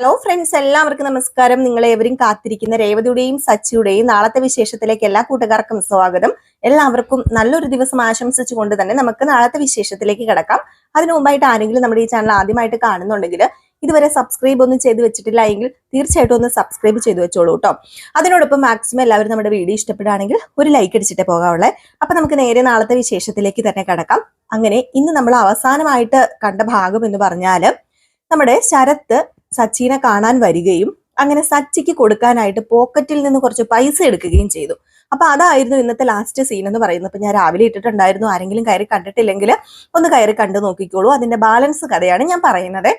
Hello friends എല്ലാവർക്കും നമസ്കാരം. നിങ്ങൾ എവരും കാത്തിരിക്കുന്ന രേവതിയുടെയും സച്ചിയുടെയും നാളത്തെ വിശേഷത്തിലേക്ക് എല്ലാ കൂട്ടുകാർക്കും സ്വാഗതം. എല്ലാവർക്കും നല്ലൊരു ദിവസം ആശംസിച്ചുകൊണ്ട് തന്നെ നമുക്ക് നാളത്തെ വിശേഷത്തിലേക്ക് കിടക്കാം. അതിനു മുമ്പായിട്ട് ആരെങ്കിലും നമ്മുടെ ഈ ചാനൽ ആദ്യമായിട്ട് കാണുന്നുണ്ടെങ്കിൽ ഇതുവരെ സബ്സ്ക്രൈബ് ഒന്നും ചെയ്ത് വെച്ചിട്ടില്ല എങ്കിൽ തീർച്ചയായിട്ടും ഒന്ന് സബ്സ്ക്രൈബ് ചെയ്ത് വെച്ചോളൂ കേട്ടോ അതിനോടൊപ്പം മാക്സിമം എല്ലാവരും നമ്മുടെ വീഡിയോ ഇഷ്ടപ്പെടുകയാണെങ്കിൽ ഒരു ലൈക്ക് അടിച്ചിട്ട് പോകാവുള്ളേ. അപ്പൊ നമുക്ക് നേരെ നാളത്തെ വിശേഷത്തിലേക്ക് തന്നെ കിടക്കാം. അങ്ങനെ ഇന്ന് നമ്മൾ അവസാനമായിട്ട് കണ്ട ഭാഗം എന്ന് പറഞ്ഞാൽ നമ്മുടെ ശരത്ത് സച്ചിനെ കാണാൻ വരികയും അങ്ങനെ സച്ചിക്ക് കൊടുക്കാനായിട്ട് പോക്കറ്റിൽ നിന്ന് കുറച്ച് പൈസ എടുക്കുകയും ചെയ്തു. അപ്പൊ അതായിരുന്നു ഇന്നത്തെ ലാസ്റ്റ് സീൻ എന്ന് പറയുന്നത്. അപ്പൊ ഞാൻ രാവിലെ ഇട്ടിട്ടുണ്ടായിരുന്നു. ആരെങ്കിലും കയറി കണ്ടിട്ടില്ലെങ്കിൽ ഒന്ന് കയറി കണ്ടു നോക്കിക്കോളൂ. അതിന്റെ ബാലൻസ് കഥയാണ് ഞാൻ പറയുന്നത്.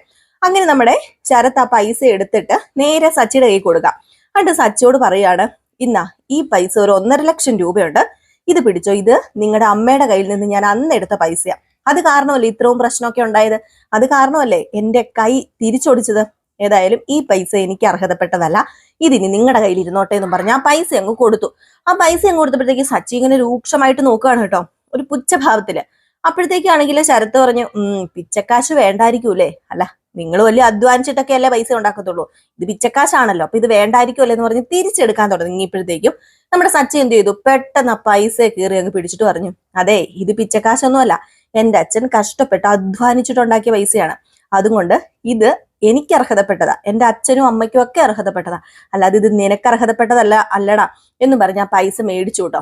അങ്ങനെ നമ്മുടെ ശരത്ത് ആ പൈസ എടുത്തിട്ട് നേരെ സച്ചിയുടെ കൈ കൊടുക്കാം. എന്നിട്ട് സച്ചിയോട് പറയാണ് ഇന്ന ഈ പൈസ ഒരു ഒന്നര ലക്ഷം രൂപയുണ്ട്. ഇത് പിടിച്ചോ. ഇത് നിങ്ങളുടെ അമ്മയുടെ കയ്യിൽ നിന്ന് ഞാൻ അന്ന് എടുത്ത പൈസയാണ് അത് കാരണമല്ലേ ഇത്രയും പ്രശ്നമൊക്കെ ഉണ്ടായത്? അത് കാരണമല്ലേ എന്റെ കൈ തിരിച്ചൊടിച്ചത്? ഏതായാലും ഈ പൈസ എനിക്ക് അർഹതപ്പെട്ടതല്ല. ഇതിനി നിങ്ങളുടെ കയ്യിൽ ഇരുന്നോട്ടെ എന്ന് പറഞ്ഞ് ആ പൈസ അങ്ങ് കൊടുത്തു. ആ പൈസ അങ്ങ് കൊടുത്തപ്പോഴത്തേക്ക് സച്ചി ഇങ്ങനെ രൂക്ഷമായിട്ട് നോക്കുകയാണ് കേട്ടോ ഒരു പുച്ഛഭാവത്തിൽ. അപ്പോഴത്തേക്കാണെങ്കിൽ ശരത്ത് പറഞ്ഞു ഉം പിച്ചക്കാശ് വേണ്ടായിരിക്കൂലേ അല്ല? നിങ്ങൾ വലിയ അധ്വാനിച്ചിട്ടൊക്കെ അല്ലേ പൈസ ഉണ്ടാക്കത്തുള്ളൂ? ഇത് പിച്ചക്കാശാണല്ലോ അപ്പൊ ഇത് വേണ്ടായിരിക്കുമല്ലേ എന്ന് പറഞ്ഞ് തിരിച്ചെടുക്കാൻ തുടങ്ങിയപ്പോഴത്തേക്കും നമ്മുടെ സച്ചി എന്ത് ചെയ്തു? പെട്ടെന്ന് ആ പൈസ കീറി അങ്ങ് പിടിച്ചിട്ട് പറഞ്ഞു അതെ ഇത് പിച്ചക്കാശൊന്നുമല്ല. എന്റെ അച്ഛൻ കഷ്ടപ്പെട്ട് അധ്വാനിച്ചിട്ടുണ്ടാക്കിയ പൈസയാണ്. അതുകൊണ്ട് ഇത് എനിക്ക് അർഹതപ്പെട്ടതാ. എന്റെ അച്ഛനും അമ്മയ്ക്കും ഒക്കെ അർഹതപ്പെട്ടതാ. അല്ലാതെ ഇത് നിനക്ക് അർഹതപ്പെട്ടതല്ല അല്ലടാ എന്ന് പറഞ്ഞ് ആ പൈസ മേടിച്ചു കേട്ടോ.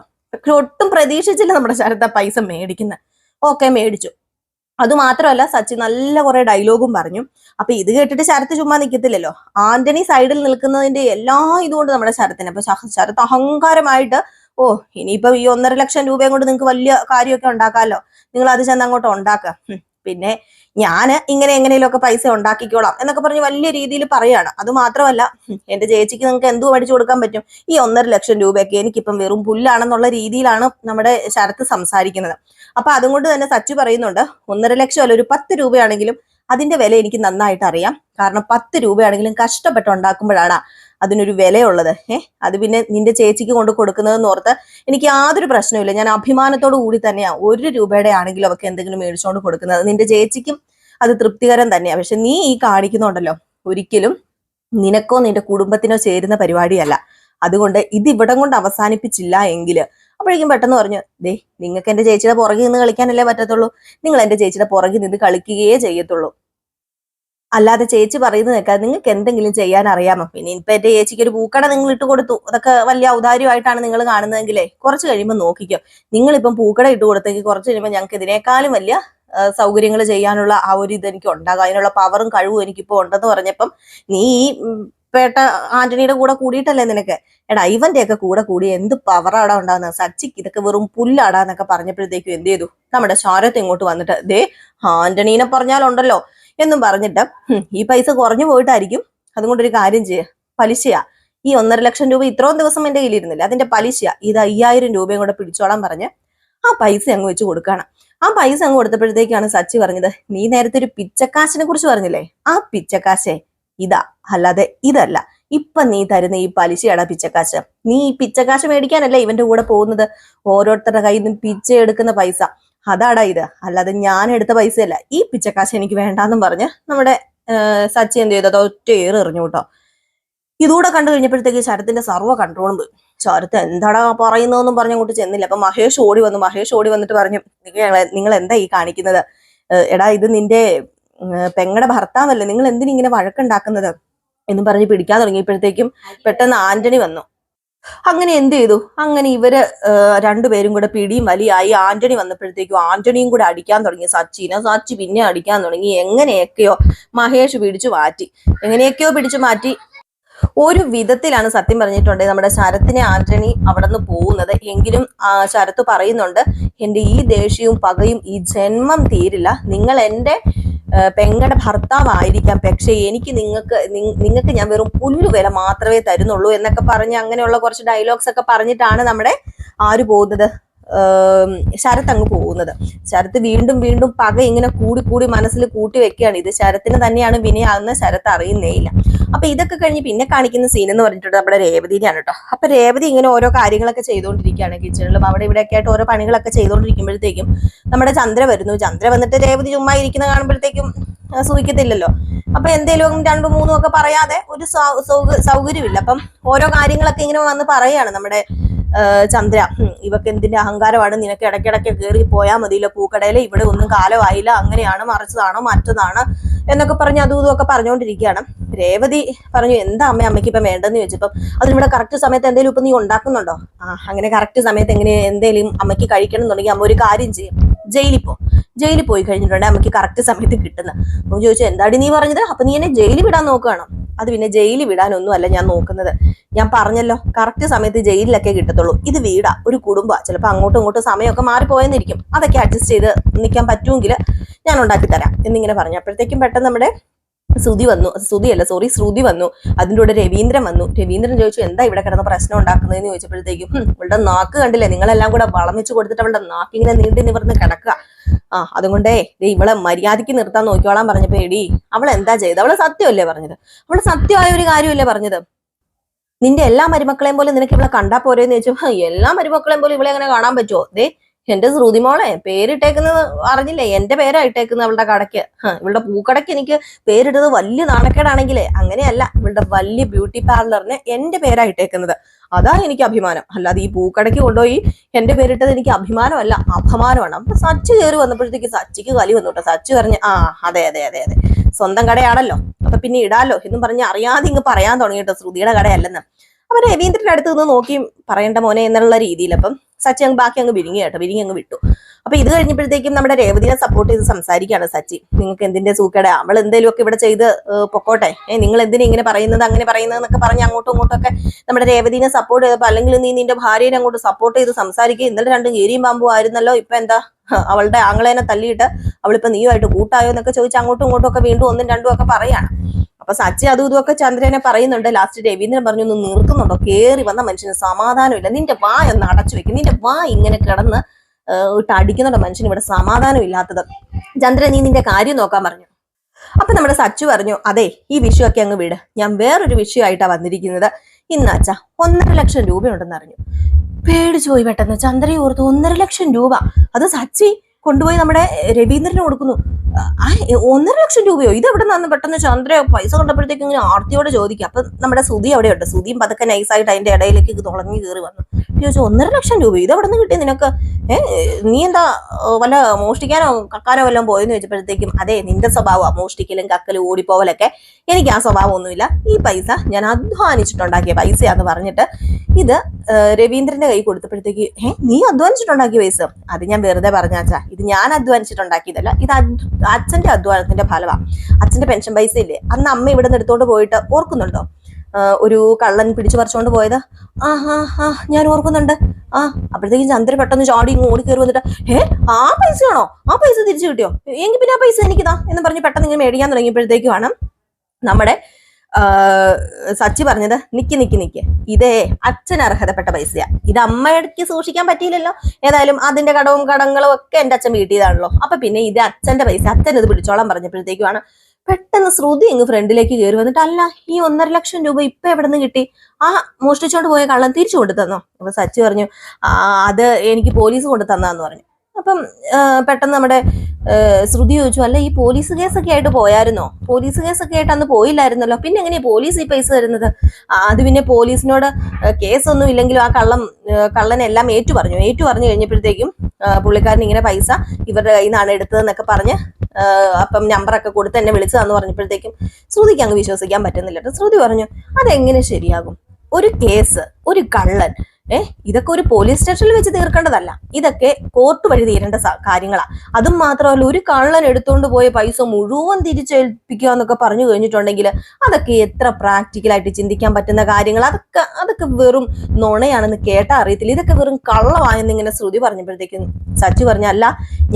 ഒട്ടും പ്രതീക്ഷിച്ചില്ല നമ്മുടെ ശരത്ത് ആ പൈസ മേടിക്കുന്നത് ഓക്കെ മേടിച്ചു. അതുമാത്രമല്ല സച്ചി നല്ല കുറെ ഡയലോഗും പറഞ്ഞു. അപ്പൊ ഇത് കേട്ടിട്ട് ശരത്ത് ചുമ്മാ നിൽക്കത്തില്ലല്ലോ ആന്റണി സൈഡിൽ നിൽക്കുന്നതിന്റെ എല്ലാ ഇതുകൊണ്ട് നമ്മുടെ ശരത്തിന്. അപ്പൊ ശരത്ത് അഹങ്കാരമായിട്ട് ഓ ഇനിയിപ്പോ ഈ ഒന്നര ലക്ഷം രൂപയും കൊണ്ട് നിങ്ങൾക്ക് വലിയ കാര്യമൊക്കെ ഉണ്ടാക്കാമല്ലോ. നിങ്ങൾ അത് ചെന്ന് അങ്ങോട്ട് ഉണ്ടാക്കുക പിന്നെ ഞാൻ ഇങ്ങനെ എങ്ങനെയൊക്കെ പൈസ ഉണ്ടാക്കിക്കോളാം എന്നൊക്കെ പറഞ്ഞ് വലിയ രീതിയിൽ പറയാണ്. അത് മാത്രമല്ല എന്റെ ചേച്ചിക്ക് നിങ്ങൾക്ക് എന്തു മേടിച്ചു കൊടുക്കാൻ പറ്റും? ഈ ഒന്നര ലക്ഷം രൂപയൊക്കെ എനിക്കിപ്പം വെറും പുല്ലാണെന്നുള്ള രീതിയിലാണ് നമ്മുടെ ശരത്ത് സംസാരിക്കുന്നത്. അപ്പൊ അതുകൊണ്ട് തന്നെ സച്ചു പറയുന്നുണ്ട് ഒന്നര ലക്ഷം അല്ല ഒരു പത്ത് രൂപയാണെങ്കിലും അതിന്റെ വില എനിക്ക് നന്നായിട്ട് അറിയാം. കാരണം പത്ത് രൂപയാണെങ്കിലും കഷ്ടപ്പെട്ട് ഉണ്ടാക്കുമ്പോഴാണ് അതിനൊരു വിലയുള്ളത്. ഏഹ് അത് പിന്നെ നിന്റെ ചേച്ചിക്ക് കൊണ്ട് കൊടുക്കുന്നതെന്ന് ഓർത്ത് എനിക്ക് യാതൊരു പ്രശ്നമില്ല ഞാൻ അഭിമാനത്തോടു കൂടി തന്നെയാ ഒരു രൂപയുടെ ആണെങ്കിലും അവർക്ക് എന്തെങ്കിലും മേടിച്ചുകൊണ്ട് കൊടുക്കുന്നത്. നിന്റെ ചേച്ചിക്കും അത് തൃപ്തികരം തന്നെയാണ് പക്ഷെ നീ ഈ കാണിക്കുന്നുണ്ടല്ലോ. ഒരിക്കലും നിനക്കോ നിന്റെ കുടുംബത്തിനോ ചേരുന്ന പരിപാടിയല്ല. അതുകൊണ്ട് ഇത് ഇവിടം കൊണ്ട് അവസാനിപ്പിച്ചില്ല എങ്കിൽ അപ്പോഴേക്കും പെട്ടെന്ന് പറഞ്ഞു ദേ നിങ്ങൾക്ക് എന്റെ ചേച്ചിയുടെ പുറകിൽ നിന്ന് കളിക്കാനല്ലേ പറ്റത്തുള്ളൂ. നിങ്ങൾ എന്റെ ചേച്ചിയുടെ പുറകിൽ നിന്ന് കളിക്കുകയേ ചെയ്യത്തുള്ളൂ. അല്ലാതെ ചേച്ചി പറയുന്നത് കേൾക്കാതെ നിങ്ങൾക്ക് എന്തെങ്കിലും ചെയ്യാൻ അറിയാമോ? പിന്നെ ഇപ്പൊ എന്റെ ചേച്ചിക്ക് ഒരു പൂക്കട നിങ്ങൾ ഇട്ട് കൊടുത്തു. അതൊക്കെ വലിയ ഔദാര്യമായിട്ടാണ് നിങ്ങൾ കാണുന്നതെങ്കിലേ കുറച്ച് കഴിയുമ്പോൾ നോക്കിക്കോ. നിങ്ങളിപ്പം പൂക്കട ഇട്ട് കൊടുത്തെങ്കിൽ കുറച്ച് കഴിയുമ്പോൾ ഞങ്ങൾക്ക് ഇതിനേക്കാളും വലിയ സൗകര്യങ്ങൾ ചെയ്യാനുള്ള ആ ഒരു ഇത് എനിക്ക് ഉണ്ടാകും. അതിനുള്ള പവറും കഴിവും എനിക്കിപ്പോ ഉണ്ടെന്ന് പറഞ്ഞപ്പം നീ ഈ പേട്ട ആന്റണിയുടെ കൂടെ കൂടിയിട്ടല്ലേ നിനക്ക്? എടാ ഇവന്റെ ഒക്കെ കൂടെ കൂടി എന്ത് പവറാടാ ഉണ്ടാകുന്നത് സച്ചിക്ക് ഇതൊക്കെ വെറും പുല്ലാടാ എന്നൊക്കെ പറഞ്ഞപ്പോഴത്തേക്കും എന്ത് ചെയ്തു? നമ്മുടെ ശാരത്ത് ഇങ്ങോട്ട് വന്നിട്ട് ദേ ആന്റണീനെ പറഞ്ഞാലുണ്ടല്ലോ എന്നും പറഞ്ഞിട്ട് ഈ പൈസ കുറഞ്ഞു പോയിട്ടായിരിക്കും അതുകൊണ്ടൊരു കാര്യം ചെയ്യ. പലിശയാ. ഈ ഒന്നര ലക്ഷം രൂപ ഇത്രയും ദിവസം എന്റെ കയ്യിലിരുന്നില്ല? അതിന്റെ പലിശയാ. ഇത് അയ്യായിരം രൂപയും കൂടെ പിടിച്ചോളാൻ പറഞ്ഞ് ആ പൈസ അങ്ങ് വെച്ച് കൊടുക്കാണ്. ആ പൈസ അങ്ങ് കൊടുത്തപ്പോഴത്തേക്കാണ് സച്ചി പറഞ്ഞത് നീ നേരത്തെ ഒരു പിച്ചക്കാശിനെ കുറിച്ച് പറഞ്ഞില്ലേ? ആ പിച്ചക്കാശേ ഇതാ അല്ലാതെ ഇതല്ല. ഇപ്പൊ നീ തരുന്ന ഈ പലിശയാടാ പിച്ചക്കാശ്. നീ ഈ പിച്ചക്കാശ് മേടിക്കാനല്ല ഇവന്റെ കൂടെ പോകുന്നത്? ഓരോരുത്തരുടെ കയ്യിൽ നിന്നും പിച്ച എടുക്കുന്ന പൈസ. അതാടാ ഇത്. അല്ലാതെ ഞാൻ എടുത്ത പൈസയല്ല. ഈ പിച്ചക്കാശ് എനിക്ക് വേണ്ടാന്നും പറഞ്ഞ് നമ്മുടെ സച്ചി എന്ത് ചെയ്തത് ഒറ്റ ഏറ് എറിഞ്ഞു കേട്ടോ. ഇതുകൂടെ കണ്ടു കഴിഞ്ഞപ്പോഴത്തേക്ക് ശരത്തിന്റെ സർവ കൺട്രോളും പോയി. ശരത്ത് എന്താടാ പറയുന്നതെന്നും പറഞ്ഞ അങ്ങോട്ട് ചെന്നില്ല. അപ്പൊ മഹേഷ് ഓടി വന്നു. മഹേഷ് ഓടി വന്നിട്ട് പറഞ്ഞു "നിങ്ങൾ- എന്താ ഈ കാണിക്കുന്നത്? എടാ ഇത് നിന്റെ പെങ്ങടെ ഭർത്താവല്ലേ? നിങ്ങൾ എന്തിനിങ്ങനെ വഴക്കുണ്ടാക്കുന്നത്? എന്നും പറഞ്ഞ് പിടിക്കാൻ തുടങ്ങിയപ്പോഴത്തേക്കും പെട്ടെന്ന് ആന്റണി വന്നു. അങ്ങനെ എന്ത് ചെയ്തു? അങ്ങനെ ഇവർ രണ്ടുപേരും കൂടെ പിടിയും വലിയായി ആന്റണി വന്നപ്പോഴത്തേക്കും ആന്റണിയും കൂടെ അടിക്കാൻ തുടങ്ങി. സച്ചിനെ സച്ചി പിന്നെ അടിക്കാൻ തുടങ്ങി. എങ്ങനെയൊക്കെയോ മഹേഷ് പിടിച്ചു മാറ്റി. എങ്ങനെയൊക്കെയോ പിടിച്ചു മാറ്റി. ഒരു വിധത്തിലാണ് സത്യം പറഞ്ഞിട്ടുണ്ടെങ്കിൽ നമ്മുടെ ശരത്തിനെ ആന്റണി അവിടെ നിന്ന് പോകുന്നത്. എങ്കിലും ശരത്ത് പറയുന്നുണ്ട് എന്റെ ഈ ദേഷ്യവും പകയും ഈ ജന്മം തീരില്ല. നിങ്ങൾ എന്റെ പെങ്ങളുടെ ഭർത്താവായിരിക്കാം. പക്ഷെ എനിക്ക് നിങ്ങൾക്ക് നിങ്ങൾക്ക് ഞാൻ വെറും പുല്ലു വില മാത്രമേ തരുന്നുള്ളൂ എന്നൊക്കെ പറഞ്ഞ് അങ്ങനെയുള്ള കുറച്ച് ഡയലോഗ്സ് ഒക്കെ പറഞ്ഞിട്ടാണ് നമ്മുടെ ആര് പോകുന്നത്? ആം, ശരത്ത് അങ്ങ് പോകുന്നത്. ശരത്ത് വീണ്ടും വീണ്ടും പക ഇങ്ങനെ കൂടി കൂടി മനസ്സിൽ കൂട്ടി വെക്കുകയാണ്. ഇത് ശരത്തിന് തന്നെയാണ് വിനയാകുന്ന ശരത്ത് അറിയുന്നേ ഇല്ല. അപ്പൊ ഇതൊക്കെ കഴിഞ്ഞ് പിന്നെ കാണിക്കുന്ന സീൻ എന്ന് പറഞ്ഞിട്ടുണ്ട് നമ്മുടെ രേവതിനെയാണ് കേട്ടോ. അപ്പൊ രേവതി ഇങ്ങനെ ഓരോ കാര്യങ്ങളൊക്കെ ചെയ്തുകൊണ്ടിരിക്കുകയാണ് കിച്ചണിലും അവിടെ ഇവിടെയൊക്കെ ആയിട്ട് ഓരോ പണികളൊക്കെ ചെയ്തുകൊണ്ടിരിക്കുമ്പോഴത്തേക്കും നമ്മുടെ ചന്ദ്ര വരുന്നു. ചന്ദ്ര വന്നിട്ട് രേവതി ചുമ്മാ ഇരിക്കുന്ന കാണുമ്പോഴത്തേക്കും സൂഹിക്കത്തില്ലല്ലോ അപ്പൊ എന്തേലും രണ്ടും മൂന്നും ഒക്കെ പറയാതെ ഒരു സൗകര്യമില്ല. അപ്പം ഓരോ കാര്യങ്ങളൊക്കെ ഇങ്ങനെ വന്ന് പറയാണ് നമ്മുടെ ചന്ദ്ര. ഇവക്ക് എന്തിന്റെ അഹങ്കാരമാണ്? നിനക്ക് ഇടയ്ക്കിടയ്ക്ക് കയറി പോയാൽ മതിയില്ല പൂക്കടയിൽ ഇവിടെ ഒന്നും കാലമായില്ല. അങ്ങനെയാണ് മറിച്ചതാണോ മറ്റതാണ് എന്നൊക്കെ പറഞ്ഞ് അതും ഇതും ഒക്കെ പറഞ്ഞുകൊണ്ടിരിക്കുകയാണ് രേവതി പറഞ്ഞു എന്താ അമ്മ അമ്മയ്ക്ക് ഇപ്പം വേണ്ടെന്ന് ചോദിച്ചപ്പം അതിനിവിടെ കറക്റ്റ് സമയത്ത് എന്തെങ്കിലും ഇപ്പം നീ ഉണ്ടാക്കുന്നുണ്ടോ? ആ അങ്ങനെ കറക്റ്റ് സമയത്ത് എങ്ങനെ എന്തെങ്കിലും അമ്മയ്ക്ക് കഴിക്കണം എന്നുണ്ടെങ്കിൽ അമ്മ ഒരു കാര്യം ചെയ്യും. ജയിലിൽ പോ. ജയിലിൽ പോയി കഴിഞ്ഞിട്ടുണ്ടെങ്കിൽ അമ്മയ്ക്ക് കറക്റ്റ് സമയത്ത് കിട്ടുന്ന. അപ്പൊ ചോദിച്ചു എന്താടി നീ പറഞ്ഞത്? അപ്പൊ നീ എന്നെ ജയിലിൽ വിടാൻ നോക്കുകയാണോ? അത് പിന്നെ ജയിലിൽ വിടാനൊന്നും അല്ല ഞാൻ നോക്കുന്നത്. ഞാൻ പറഞ്ഞല്ലോ കറക്റ്റ് സമയത്ത് ജയിലിലൊക്കെ കിട്ടത്തുള്ളൂ. ഇത് വീടാ ഒരു കുടുംബ. ചിലപ്പോൾ അങ്ങോട്ടും ഇങ്ങോട്ടും സമയമൊക്കെ മാറിപ്പോയെന്നിരിക്കും. അതൊക്കെ അഡ്ജസ്റ്റ് ചെയ്ത് നിൽക്കാൻ പറ്റുമെങ്കിൽ ഞാൻ ഉണ്ടാക്കി തരാം എന്നിങ്ങനെ പറഞ്ഞു. അപ്പോഴത്തേക്കും പെട്ടെന്ന് നമ്മുടെ ശ്രുതി വന്നു. ശ്രുതി അല്ല സോറി ശ്രുതി വന്നു. അതിന്റെ കൂടെ രവീന്ദ്രൻ വന്നു. രവീന്ദ്രൻ ചോദിച്ചു എന്താ ഇവിടെ കിടന്ന് പ്രശ്നം ഉണ്ടാക്കുന്നതെന്ന്? ചോദിച്ചപ്പോഴത്തേക്കും ഇവിടെ നാക്ക് കണ്ടില്ലേ? നിങ്ങളെല്ലാം കൂടെ വളമിച്ച് കൊടുത്തിട്ട് അവളുടെ നാക്കിങ്ങനെ നീണ്ടു നിവർന്ന് കിടക്കുക. ആ അതുകൊണ്ടേ ഇവളെ മര്യാദയ്ക്ക് നിർത്താൻ നോക്കിയോളാൻ പറഞ്ഞപ്പോ എടി അവൾ എന്താ ചെയ്തത്? അവൾ സത്യമല്ലേ പറഞ്ഞത്? അവൾ സത്യമായ ഒരു കാര്യമല്ലേ പറഞ്ഞത്? നിന്റെ എല്ലാ മരുമക്കളെയും പോലെ നിനക്ക് ഇവളെ കണ്ടാ പോരെന്ന് ചോദിച്ചു എല്ലാ മരുമക്കളെയും പോലെ ഇവളെ അങ്ങനെ കാണാൻ പറ്റുമോ ദേ എന്റെ ശ്രുതിമോളെ പേരിട്ടേക്കുന്നത് അറിഞ്ഞില്ലേ? എന്റെ പേരാ ഇട്ടേക്കുന്നത് അവളുടെ കടയ്ക്ക്. ഇവളുടെ പൂക്കടയ്ക്ക് എനിക്ക് പേരിട്ടത് വലിയ നാണക്കേടാണെങ്കിലേ അങ്ങനെയല്ല. ഇവളുടെ വലിയ ബ്യൂട്ടി പാർലറിന് എന്റെ പേരാ ഇട്ടേക്കുന്നത്. അതാ എനിക്ക് അഭിമാനം. അല്ലാതെ ഈ പൂക്കടയ്ക്ക് കൊണ്ടുപോയി എന്റെ പേരിട്ടത് എനിക്ക് അഭിമാനമല്ല അപമാനമാണ്. അപ്പൊ സച്ച് കയറി വന്നപ്പോഴത്തേക്ക് സച്ചിക്ക് കലി വന്നു കേട്ടോ. സച്ച് പറഞ്ഞ് ആ അതെ അതെ അതെ അതെ. സ്വന്തം കടയാണല്ലോ. അപ്പൊ പിന്നെ ഇടാലോ. എന്നും പറഞ്ഞ് അറിയാതെ ഇങ്ങ് പറയാൻ തുടങ്ങി കേട്ടോ. ശ്രുതിയുടെ കടയല്ലെന്ന്. അപ്പൊ രവീന്ദ്രന്റെ അടുത്ത് നിന്ന് നോക്കി പറയേണ്ട മോനെ എന്നുള്ള രീതിയിൽ അപ്പം സച്ചി അങ്ങ് ബാക്കി അങ്ങ് വിരിങ്ങി കേട്ടോ വിരിങ്ങി അങ്ങ് വിട്ടു. അപ്പൊ ഇത് കഴിഞ്ഞപ്പോഴത്തേക്കും നമ്മുടെ രേവതിനെ സപ്പോർട്ട് ചെയ്ത് സംസാരിക്കുകയാണ് സച്ചി. നിങ്ങൾക്ക് എന്തിന്റെ സൂക്കേട? അവൾ എന്തെങ്കിലും ഒക്കെ ഇവിടെ ചെയ്ത് പൊക്കോട്ടെ? ഏഹ് നിങ്ങൾ എന്തിനാ ഇങ്ങനെ പറയുന്നത് അങ്ങനെ പറയുന്നത് എന്നൊക്കെ പറഞ്ഞ് അങ്ങോട്ടും ഇങ്ങോട്ടും ഒക്കെ നമ്മുടെ രേവതിനെ സപ്പോർട്ട് ചെയ്തപ്പോ അല്ലെങ്കിൽ നീ നിന്റെ ഭാര്യനെ അങ്ങോട്ട് സപ്പോർട്ട് ചെയ്ത് സംസാരിക്കുക. ഇന്നലെ രണ്ടും ഏരിയും പാമ്പും ആയിരുന്നല്ലോ ഇപ്പൊ എന്താ? അവളുടെ ആങ്ങളേനെ തല്ലിയിട്ട് അവളിപ്പോ നീയുമായിട്ട് കൂട്ടായോ എന്നൊക്കെ ചോദിച്ച് അങ്ങോട്ടും ഇങ്ങോട്ടും ഒക്കെ വീണ്ടും ഒന്നും രണ്ടും ഒക്കെ പറയാണ്. അപ്പൊ സച്ചി അതും ഇതുമൊക്കെ ചന്ദ്രനെ പറയുന്നുണ്ട്. ലാസ്റ്റ് രവീന്ദ്രൻ പറഞ്ഞു ഒന്ന് നിർക്കുന്നുണ്ടോ കേറി വന്ന മനുഷ്യന് സമാധാനമില്ല. നിന്റെ വാ ഒന്ന് അടച്ചു വെക്കും. നിന്റെ വാ ഇങ്ങനെ കിടന്ന് ഇട്ട് അടിക്കുന്നുണ്ട് മനുഷ്യന്? ഇവിടെ സമാധാനം ഇല്ലാത്തത് ചന്ദ്രൻ നീ നിന്റെ കാര്യം നോക്കാൻ പറഞ്ഞു. അപ്പൊ നമ്മുടെ സച്ചു പറഞ്ഞു അതെ ഈ വിഷയമൊക്കെ അങ്ങ് വിട്. ഞാൻ വേറൊരു വിഷയമായിട്ടാ വന്നിരിക്കുന്നത്. ഇന്നാച്ച ഒന്നര ലക്ഷം രൂപയുണ്ടെന്ന് അറിഞ്ഞു. പേടിച്ചു പോയി പെട്ടെന്ന്. ചന്ദ്രയെ ഓർത്ത് ഒന്നര ലക്ഷം രൂപ? അത് സച്ചി കൊണ്ടുപോയി നമ്മുടെ രവീന്ദ്രന് കൊടുക്കുന്നു. ഒന്നര ലക്ഷം രൂപയോ? ഇത് എവിടെ നിന്ന് പെട്ടെന്ന് ചന്ദ്ര പൈസ കണ്ടപ്പോഴത്തേക്ക് ഇങ്ങനെ ആർത്തിയോടെ ചോദിക്കുക അപ്പൊ നമ്മുടെ സുതി അവിടെയുണ്ട്. സുതിയും പതുക്കെ നൈസായിട്ട് അതിന്റെ ഇടയിലേക്ക് തുളഞ്ഞു കയറി വന്നു. ചോദിച്ചു ഒന്നര ലക്ഷം രൂപ ഇത് എവിടെ നിന്ന് കിട്ടി നിനക്ക്? നീ എന്താ വല്ല മോഷ്ടിക്കാനോ കക്കാനോ വല്ലതും പോയെന്ന് ചോദിച്ചപ്പോഴത്തേക്കും അതെ നിന്റെ സ്വഭാവമാണ് മോഷ്ടിക്കലും കക്കലും ഓടിപ്പോവലൊക്കെ എനിക്ക് ആ സ്വഭാവം ഒന്നുമില്ല ഈ പൈസ ഞാൻ അധ്വാനിച്ചിട്ടുണ്ടാക്കിയ പൈസയാന്ന് പറഞ്ഞിട്ട് ഇത് രവീന്ദ്രന്റെ കൈ കൊടുത്തപ്പോഴത്തേക്ക് ഏഹ് നീ അധ്വാനിച്ചിട്ടുണ്ടാക്കിയ പൈസ? അത് ഞാൻ വെറുതെ പറഞ്ഞാച്ചാ. ഇത് ഞാൻ അധ്വാനിച്ചിട്ടുണ്ടാക്കിയതല്ല ഇത് അച്ഛന്റെ അധ്വാനത്തിന്റെ ഫലമാണ്. അച്ഛന്റെ പെൻഷൻ പൈസ ഇല്ലേ? അന്ന് അമ്മ ഇവിടെ നിന്ന് എടുത്തോണ്ട് പോയിട്ട് ഓർക്കുന്നുണ്ടോ? ഒരു കള്ളൻ പിടിച്ചു പറിച്ചോണ്ട് പോയത്. ആ ഹാ ഹാ ഞാൻ ഓർക്കുന്നുണ്ട്. ആ അപ്പോഴത്തേക്കും ചന്ദ്ര പെട്ടെന്ന് ചാടി ഓടി കയറി വന്നിട്ട് ഏ ആ പൈസയാണോ? ആ പൈസ തിരിച്ചു കിട്ടിയോ? എങ്കിൽ പിന്നെ ആ പൈസ എനിക്കിതാ എന്ന് പറഞ്ഞ് പെട്ടെന്ന് ഇങ്ങനെ മേടിക്കാൻ തുടങ്ങിയപ്പോഴത്തേക്കുമാണ് നമ്മുടെ സച്ചി പറഞ്ഞത് നിക്കി നിക്കി നിക്ക്. ഇതേ അച്ഛൻ അർഹതപ്പെട്ട പൈസയാ. ഇത് അമ്മയ്ക്ക് സൂക്ഷിക്കാൻ പറ്റിയില്ലല്ലോ. ഏതായാലും അതിന്റെ കടവും കടങ്ങളും ഒക്കെ എന്റെ അച്ഛൻ വീട്ടിയതാണല്ലോ. അപ്പൊ പിന്നെ ഇത് അച്ഛന്റെ പൈസ. അച്ഛൻ ഇത് പിടിച്ചോളാൻ പറഞ്ഞപ്പോഴത്തേക്കുമാണ് പെട്ടെന്ന് ശ്രുതി ഇങ്ങ് ഫ്രണ്ടിലേക്ക് കയറി വന്നിട്ട് അല്ല ഈ ഒന്നര ലക്ഷം രൂപ ഇപ്പൊ എവിടെ നിന്ന് കിട്ടി? ആ മോഷ്ടിച്ചോണ്ട് പോയ കള്ളം തിരിച്ചു കൊണ്ടു തന്നോ അപ്പൊ സച്ചി പറഞ്ഞു അത് എനിക്ക് പോലീസ് കൊണ്ടു തന്നാന്ന് പറഞ്ഞു. അപ്പം പെട്ടെന്ന് നമ്മുടെ ശ്രുതി ചോദിച്ചു അല്ല ഈ പോലീസ് കേസൊക്കെ ആയിട്ട് പോയായിരുന്നോ? പോലീസ് കേസൊക്കെ ആയിട്ട് അന്ന് പോയില്ലായിരുന്നല്ലോ? പിന്നെ എങ്ങനെയാ പോലീസ് ഈ പൈസ തരുന്നത്? അത് പിന്നെ പോലീസിനോട് കേസൊന്നും ഇല്ലെങ്കിലും ആ കള്ളം കള്ളനെല്ലാം ഏറ്റു പറഞ്ഞു. ഏറ്റു പറഞ്ഞു കഴിഞ്ഞപ്പോഴത്തേക്കും പുള്ളിക്കാരൻ ഇങ്ങനെ പൈസ ഇവരുടെ കയ്യിൽ നിന്നാണ് എടുത്തതെന്നൊക്കെ പറഞ്ഞ് അപ്പം നമ്പറൊക്കെ കൊടുത്ത് എന്നെ വിളിച്ചതാന്ന് പറഞ്ഞപ്പോഴത്തേക്കും ശ്രുതിക്ക് അങ്ങ് വിശ്വസിക്കാൻ പറ്റുന്നില്ല. ശ്രുതി പറഞ്ഞു അതെങ്ങനെ ശരിയാകും? ഒരു കേസ് ഒരു കള്ളൻ ഏ? ഇതൊക്കെ ഒരു പോലീസ് സ്റ്റേഷനിൽ വെച്ച് തീർക്കേണ്ടതല്ല. ഇതൊക്കെ കോർട്ട് വഴി തീരേണ്ട കാര്യങ്ങളാണ് കാര്യങ്ങളാ. അതും മാത്രമല്ല ഒരു കള്ളൻ എടുത്തുകൊണ്ട് പോയ പൈസ മുഴുവൻ തിരിച്ചേൽപ്പിക്കുക എന്നൊക്കെ പറഞ്ഞു കഴിഞ്ഞിട്ടുണ്ടെങ്കിൽ അതൊക്കെ എത്ര പ്രാക്ടിക്കൽ ആയിട്ട് ചിന്തിക്കാൻ പറ്റുന്ന കാര്യങ്ങൾ അതൊക്കെ അതൊക്കെ വെറും നുണയാണെന്ന് കേട്ടാ അറിയത്തില്ല. ഇതൊക്കെ വെറും കള്ളമായെന്ന് ഇങ്ങനെ ശ്രുതി പറഞ്ഞപ്പോഴത്തേക്കും സച്ചി പറഞ്ഞല്ല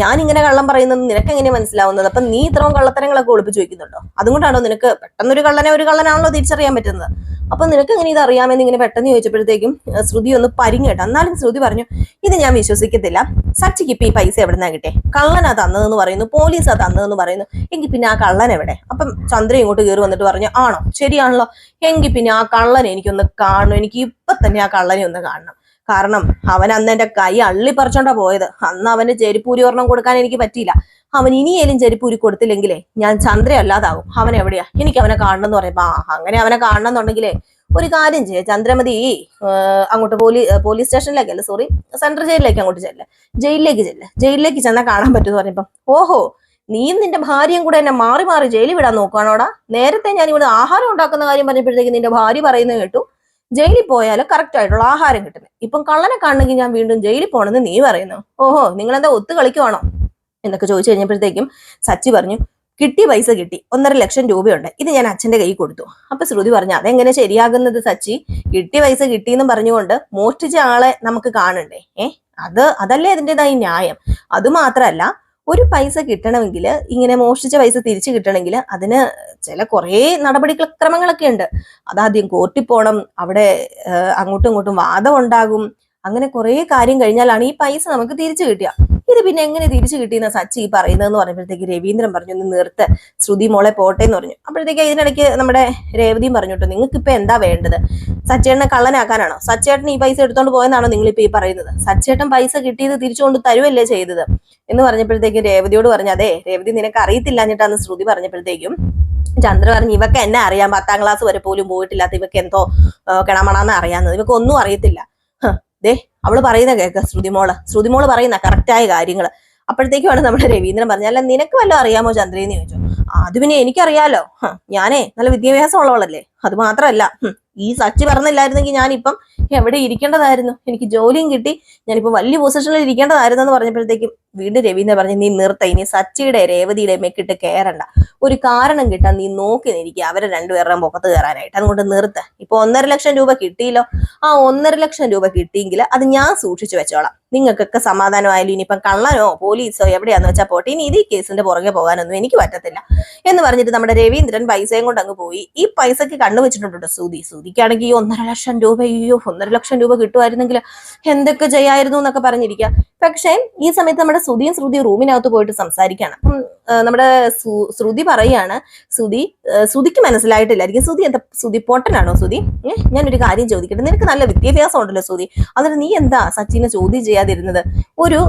ഞാൻ ഇങ്ങനെ കള്ളം പറയുന്നത് നിനക്ക് എങ്ങനെ മനസ്സിലാവുന്നത്? അപ്പൊ നീ ഇത്രയും കള്ളത്തരങ്ങളൊക്കെ ഒളിപ്പിച്ച് വെക്കുന്നുണ്ടോ? അതുകൊണ്ടാണോ നിനക്ക് പെട്ടെന്നൊരു കള്ളനെ ഒരു കള്ളനാണല്ലോ തിരിച്ചറിയാൻ പറ്റുന്നത്? അപ്പൊ നിനക്ക് എങ്ങനെ ഇത് അറിയാമെന്ന് ഇങ്ങനെ പെട്ടെന്ന് ചോദിച്ചപ്പോഴത്തേക്കും ശ്രുതി ഒന്ന് പരിങ്ങേട്ടോ എന്നാലും ശ്രുതി പറഞ്ഞു ഇത് ഞാൻ വിശ്വസിക്കത്തില്ല. സച്ചിക്ക് ഇപ്പൊ ഈ പൈസ എവിടുന്നാ കിട്ടേ കള്ളനാ തന്നതെന്ന് പറയുന്നു പോലീസാ തന്നതെന്ന് പറയുന്നു. എങ്കിൽ പിന്നെ ആ കള്ളൻ എവിടെ? അപ്പം ചന്ദ്ര ഇങ്ങോട്ട് കയറി വന്നിട്ട് പറഞ്ഞു ആണോ? ശരിയാണല്ലോ. എങ്കിൽ പിന്നെ ആ കള്ളനെ എനിക്കൊന്ന് കാണണം. എനിക്ക് ഇപ്പൊ തന്നെ ആ കള്ളനെ ഒന്ന് കാണണം. കാരണം അവൻ അന്ന് എന്റെ കൈ അള്ളി പറിച്ചോണ്ടാ പോയത്. അന്ന് അവന് ചെരിപ്പൂരി ഒരെണ്ണം കൊടുക്കാൻ എനിക്ക് പറ്റിയില്ല. അവൻ ഇനിയേലും ചെരിപ്പൂരി കൊടുത്തില്ലെങ്കിലേ ഞാൻ ചന്ദ്ര അല്ലാതാവും അവൻ എവിടെയാ? എനിക്ക് അവനെ കാണണം എന്ന് പറയുമ്പോ ആ അങ്ങനെ അവനെ കാണണം എന്നുണ്ടെങ്കിലേ ഒരു കാര്യം ചെയ്യ. ചന്ദ്രമതി അങ്ങോട്ട് പോലീ പോലീസ് സ്റ്റേഷനിലേക്കല്ല സോറി സെൻട്രൽ ജയിലിലേക്ക് അങ്ങോട്ട് ചെല്ലേ. ജയിലിലേക്ക് ചെല്ലേ. ജയിലിലേക്ക് ചെന്നാൽ കാണാൻ പറ്റുമെന്ന് പറയുമ്പോ ഓഹോ നീയും നിന്റെ ഭാര്യയും കൂടെ എന്നെ മാറി മാറി ജയിലിൽ വിടാൻ നോക്കുകയാണോടാ നേരത്തെ ഞാൻ ഇവിടെ ആഹാരം ഉണ്ടാക്കുന്ന കാര്യം പറഞ്ഞപ്പോഴത്തേക്ക് നിന്റെ ഭാര്യ പറയുന്നത് കേട്ടു. ജയിലിൽ പോയാൽ കറക്റ്റ് ആയിട്ടുള്ള ആഹാരം കിട്ടുന്നത് ഇപ്പം കള്ളനെ കാണണമെങ്കിൽ ഞാൻ വീണ്ടും ജയിലിൽ പോകണമെന്ന് നീ പറയുന്നു? ഓഹോ നിങ്ങൾ എന്താ ഒത്തു കളിക്കുവാണോ? എന്നൊക്കെ ചോദിച്ചു കഴിഞ്ഞപ്പോഴത്തേക്കും സച്ചി പറഞ്ഞു കിട്ടിയ പൈസ കിട്ടി. ഒന്നര ലക്ഷം രൂപയുണ്ട്. ഇത് ഞാൻ അച്ഛന്റെ കൈ കൊടുത്തു. അപ്പൊ ശ്രുതി പറഞ്ഞു അതെങ്ങനെ ശരിയാകുന്നത് സച്ചി? കിട്ടിയ പൈസ കിട്ടിയെന്നും പറഞ്ഞുകൊണ്ട് മോഷ്ടിച്ച ആളെ നമുക്ക് കാണണ്ടേ? ഏഹ് അത് അതല്ലേ അതിന്റെതായി ന്യായം. അതുമാത്രമല്ല ഒരു പൈസ കിട്ടണമെങ്കിൽ ഇങ്ങനെ മോഷ്ടിച്ച പൈസ തിരിച്ചു കിട്ടണമെങ്കിൽ അതിന് ചില കുറേ നടപടിക്രമങ്ങളൊക്കെ ഉണ്ട്. അതാദ്യം കോർട്ടിൽ പോകണം അവിടെ അങ്ങോട്ടും ഇങ്ങോട്ടും വാദം ഉണ്ടാകും അങ്ങനെ കുറേ കാര്യം കഴിഞ്ഞാലാണ് ഈ പൈസ നമുക്ക് തിരിച്ചു കിട്ടുക. ഇത് പിന്നെ എങ്ങനെ തിരിച്ചു കിട്ടിയെന്ന സച്ചി ഈ പറയുന്നതെന്ന് പറഞ്ഞപ്പോഴത്തേക്ക് രവീന്ദ്രൻ പറഞ്ഞു ഒന്ന് നിർത്ത് ശ്രുതി മോളെ പോട്ടെ എന്ന് പറഞ്ഞു. അപ്പോഴത്തേക്ക് ഇതിനിടയ്ക്ക് നമ്മുടെ രേവതിയും പറഞ്ഞു കേട്ടോ നിങ്ങൾക്ക് ഇപ്പൊ എന്താ വേണ്ടത്? സച്ചേട്ടനെ കള്ളനാക്കാനാണോ? സച്ചേട്ടൻ ഈ പൈസ എടുത്തോണ്ട് പോയെന്നാണോ നിങ്ങൾ ഇപ്പൊ ഈ പറയുന്നത്? സച്ചേട്ടൻ പൈസ കിട്ടിയത് തിരിച്ചുകൊണ്ട് തരുവല്ലേ ചെയ്തത്? എന്ന് പറഞ്ഞപ്പോഴത്തേക്കും രേവതിയോട് പറഞ്ഞു അതെ രേവതി നിനക്ക് അറിയത്തില്ല എന്നിട്ടാന്ന് ശ്രുതി പറഞ്ഞപ്പോഴത്തേക്കും ചന്ദ്ര പറഞ്ഞു ഇവക്ക് എന്നെ അറിയാം പത്താം ക്ലാസ് വരെ പോലും പോയിട്ടില്ലാത്ത ഇവക്ക് എന്തോ കിണമണാന്ന് അറിയാവുന്നത് ഇവക്ക് ഒന്നും അറിയത്തില്ല. ദേ അവൾ പറയുന്ന കേക്ക ശ്രുതിമോൾ. ശ്രുതിമോൾ പറയുന്ന കറക്റ്റായ കാര്യങ്ങൾ അപ്പോഴത്തേക്കുമാണ് നമ്മുടെ രവീന്ദ്രൻ പറഞ്ഞ അല്ല നിനക്ക് വല്ലതും അറിയാമോ ചന്ദ്രയെന്ന് ചോദിച്ചു. "ആ, അത് പിന്നെ എനിക്കറിയാലോ. ഞാനേ നല്ല വിദ്യാഭ്യാസം ഉള്ളവളല്ലേ അത് മാത്രമല്ല ഈ സച്ചി പറഞ്ഞില്ലായിരുന്നെങ്കിൽ ഞാനിപ്പം എവിടെ ഇരിക്കേണ്ടതായിരുന്നു? എനിക്ക് ജോലിയും കിട്ടി. ഞാനിപ്പോ വലിയ പൊസിഷനിൽ ഇരിക്കേണ്ടതായിരുന്നു എന്ന് പറഞ്ഞപ്പോഴത്തേക്കും വീണ്ടും രവീന്ദ്രൻ പറഞ്ഞു നീ നിർത്ത. ഇനി സച്ചിയുടെ രേവതിയുടെ മെക്കിട്ട് കയറണ്ട ഒരു കാരണം കിട്ടാൻ നീ നോക്കി നിൽക്കുക അവരെ രണ്ടുപേരുടെ മുഖത്ത് കയറാനായിട്ട് അതുകൊണ്ട് നിർത്ത്. ഇപ്പൊ ഒന്നര ലക്ഷം രൂപ കിട്ടിയില്ലോ. ആ ഒന്നര ലക്ഷം രൂപ കിട്ടിയെങ്കിൽ അത് ഞാൻ സൂക്ഷിച്ചു വെച്ചോളാം. നിങ്ങൾക്കൊക്കെ സമാധാനമായാലും ഇനിയിപ്പം കള്ളനോ പോലീസോ എവിടെയാന്ന് വെച്ചാൽ പോട്ടെ. ഇനി ഇത് ഈ കേസിന്റെ പുറകെ പോകാനൊന്നും എനിക്ക് പറ്റത്തില്ല. എന്ന് പറഞ്ഞിട്ട് നമ്മുടെ രവീന്ദ്രൻ പൈസയും കൊണ്ട് അങ്ങ് പോയി. ഈ പൈസക്ക് കണ്ണു വെച്ചിട്ടുണ്ട് സൂതി സൂതിക്കാണെങ്കിൽ ഈ ഒന്നര ലക്ഷം രൂപ അയ്യോ ഒന്നര ലക്ഷം രൂപ കിട്ടുമായിരുന്നെങ്കിൽ എന്തൊക്കെ ചെയ്യായിരുന്നു എന്നൊക്കെ പറഞ്ഞിരിക്കുക. പക്ഷേ ഈ സമയത്ത് നമ്മുടെ ശ്രുതിയും ശ്രുതി റൂമിനകത്ത് പോയിട്ട് സംസാരിക്കുകയാണ്. അപ്പം നമ്മുടെ ശ്രുതി പറയാണ് ശ്രുതി ശ്രുതിക്ക് മനസ്സിലായിട്ടില്ലായിരിക്കും. ശ്രുതി എന്താ ശ്രുതി പൊട്ടനാണോ ഞാൻ ഞാനൊരു കാര്യം ചോദിക്കട്ടെ. നിനക്ക് നല്ല വിദ്യാഭ്യാസം ഉണ്ടല്ലോ ശ്രുതി. അതിന് നീ എന്താ സച്ചിനെ ചോദ്യം ചെയ്യാതിരുന്നത്? ഒരു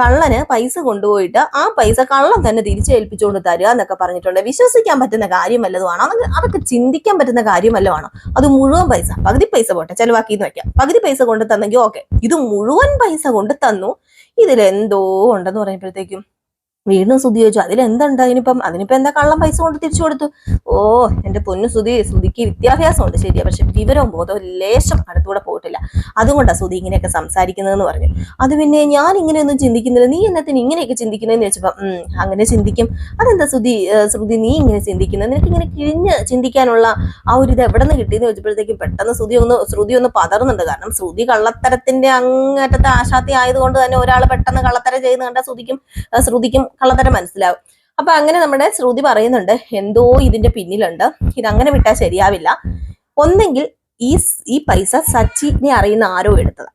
കള്ളന് പൈസ കൊണ്ടുപോയിട്ട് ആ പൈസ കള്ളൻ തന്നെ തിരിച്ചേൽപ്പിച്ചുകൊണ്ട് തരിക എന്നൊക്കെ പറഞ്ഞിട്ടുണ്ട്. വിശ്വസിക്കാൻ പറ്റുന്ന കാര്യം വല്ലതുമാണോ അതൊക്കെ അതൊക്കെ ചിന്തിക്കാൻ പറ്റുന്ന കാര്യം വല്ലതുമാണോ അത് മുഴുവൻ പൈസ. പകുതി പൈസ പോട്ടെ ചെലവാക്കിന്ന് വെക്കാം. പകുതി പൈസ കൊണ്ട് തന്നെങ്കിൽ ഓക്കെ ഇത് മുഴുവൻ പൈസ കൊണ്ട് തന്നു. ഇതിലെന്തോ ഉണ്ടെന്ന് പറയുമ്പോഴത്തേക്കും വീണ്ടും സുതി ചോദിച്ചു അതിലെന്തുണ്ട്? അതിനിപ്പം അതിനിപ്പം എന്താ കള്ളം പൈസ കൊണ്ട് തിരിച്ചു കൊടുത്തു? ഓ എന്റെ പൊന്നു സുധി സുധിക്ക് വിദ്യാഭ്യാസമുണ്ട് ശരിയാ. പക്ഷെ വിവരവും ബോധവും ലേശം അടുത്തൂടെ പോയിട്ടില്ല. അതുകൊണ്ടാണ് സുതി ഇങ്ങനെയൊക്കെ സംസാരിക്കുന്നതെന്ന് പറഞ്ഞു. അത് പിന്നെ ഞാൻ ഇങ്ങനെയൊന്നും ചിന്തിക്കുന്നില്ല. നീ എന്നത്തിന് ഇങ്ങനെയൊക്കെ ചിന്തിക്കുന്നതെന്ന് ചോദിച്ചപ്പം അങ്ങനെ ചിന്തിക്കും. അതെന്താ സുതി ശ്രുതി നീ ഇങ്ങനെ ചിന്തിക്കുന്നത്? നിനക്ക് ഇങ്ങനെ കിഴിഞ്ഞ് ചിന്തിക്കാനുള്ള ആ ഒരു ഇത് എവിടെ നിന്ന് കിട്ടിയെന്ന് ചോദിച്ചപ്പോഴത്തേക്കും പെട്ടെന്ന് ശ്രുതി ഒന്ന് ശ്രുതി ഒന്ന് പതറുന്നുണ്ട്. കാരണം ശ്രുതി കള്ളത്തരത്തിന്റെ അങ്ങേറ്റത്തെ ആശാത്തി ആയതുകൊണ്ട് തന്നെ ഒരാൾ പെട്ടെന്ന് കള്ളത്തരം ചെയ്യുന്ന കണ്ട ശ്രുതിക്കും ശ്രുതിക്കും കള്ളത്തരം മനസ്സിലാവും. അപ്പൊ അങ്ങനെ നമ്മുടെ ശ്രുതി പറയുന്നുണ്ട് എന്തോ ഇതിന്റെ പിന്നിലുണ്ട്. ഇതങ്ങനെ വിട്ടാൽ ശരിയാവില്ല. ഒന്നെങ്കിൽ ഈ ഈ പൈസ സച്ചിനെ അറിയുന്ന ആരോ എടുത്തതാ.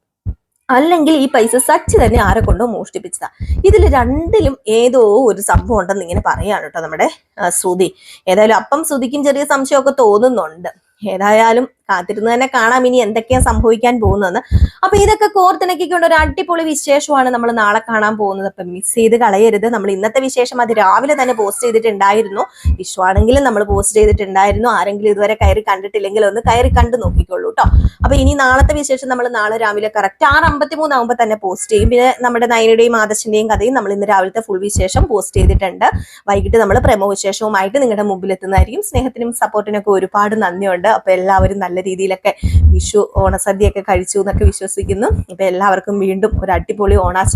അല്ലെങ്കിൽ ഈ പൈസ സച്ചി തന്നെ ആരെ കൊണ്ടോ മോഷ്ടിപ്പിച്ചതാ. ഇതിൽ രണ്ടിലും ഏതോ ഒരു സംഭവം ഉണ്ടെന്ന് ഇങ്ങനെ പറയാണ് കേട്ടോ നമ്മുടെ ശ്രുതി. ഏതായാലും അപ്പം ശ്രുതിക്കും ചെറിയ സംശയമൊക്കെ തോന്നുന്നുണ്ട്. ഏതായാലും കാത്തിരുന്ന് തന്നെ കാണാം ഇനി എന്തൊക്കെയാ സംഭവിക്കാൻ പോകുന്നതെന്ന്. അപ്പൊ ഇതൊക്കെ കോർത്തിണക്കിക്കൊണ്ട് ഒരു അടിപൊളി വിശേഷമാണ് നമ്മൾ നാളെ കാണാൻ പോകുന്നത്. അപ്പൊ മിസ് ചെയ്ത് കളയരുത്. നമ്മൾ ഇന്നത്തെ വിശേഷം അത് രാവിലെ തന്നെ പോസ്റ്റ് ചെയ്തിട്ടുണ്ടായിരുന്നു. വിഷുവാണെങ്കിലും നമ്മൾ പോസ്റ്റ് ചെയ്തിട്ടുണ്ടായിരുന്നു. ആരെങ്കിലും ഇതുവരെ കയറി കണ്ടിട്ടില്ലെങ്കിൽ ഒന്ന് കയറി കണ്ടു നോക്കിക്കോളൂ കേട്ടോ അപ്പൊ ഇനി നാളത്തെ വിശേഷം നമ്മൾ നാളെ രാവിലെ കറക്റ്റ് ആറ് അമ്പത്തി മൂന്നാകുമ്പോൾ തന്നെ പോസ്റ്റ് ചെയ്യും. പിന്നെ നമ്മുടെ നയനയുടെയും ആദർശിന്റെയും കഥയും നമ്മൾ ഇന്ന് രാവിലത്തെ ഫുൾ വിശേഷം പോസ്റ്റ് ചെയ്തിട്ടുണ്ട്. വൈകിട്ട് നമ്മൾ പ്രമോ വിശേഷവുമായിട്ട് നിങ്ങളുടെ മുമ്പിൽ എത്തുന്നതായിരിക്കും സ്നേഹത്തിനും സപ്പോർട്ടിനൊക്കെ ഒരുപാട് നന്ദിയുണ്ട്. അപ്പൊ എല്ലാവരും നല്ല രീതിയിലൊക്കെ വിഷു ഓണസദ്യയൊക്കെ കഴിച്ചു എന്നൊക്കെ വിശ്വസിക്കുന്നു. ഇപ്പൊ എല്ലാവർക്കും വീണ്ടും ഒരു അടിപൊളി ഓണാശ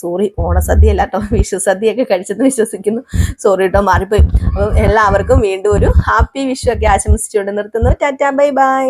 സോറി ഓണസദ്യ അല്ല കേട്ടോ വിഷു സദ്യയൊക്കെ കഴിച്ചെന്ന് വിശ്വസിക്കുന്നു. സോറി കേട്ടോ മാറിപ്പോയി. അപ്പം എല്ലാവർക്കും വീണ്ടും ഒരു ഹാപ്പി വിഷു ഒക്കെ ആശംസിച്ചുകൊണ്ട് നിർത്തുന്നു. Tata bye bye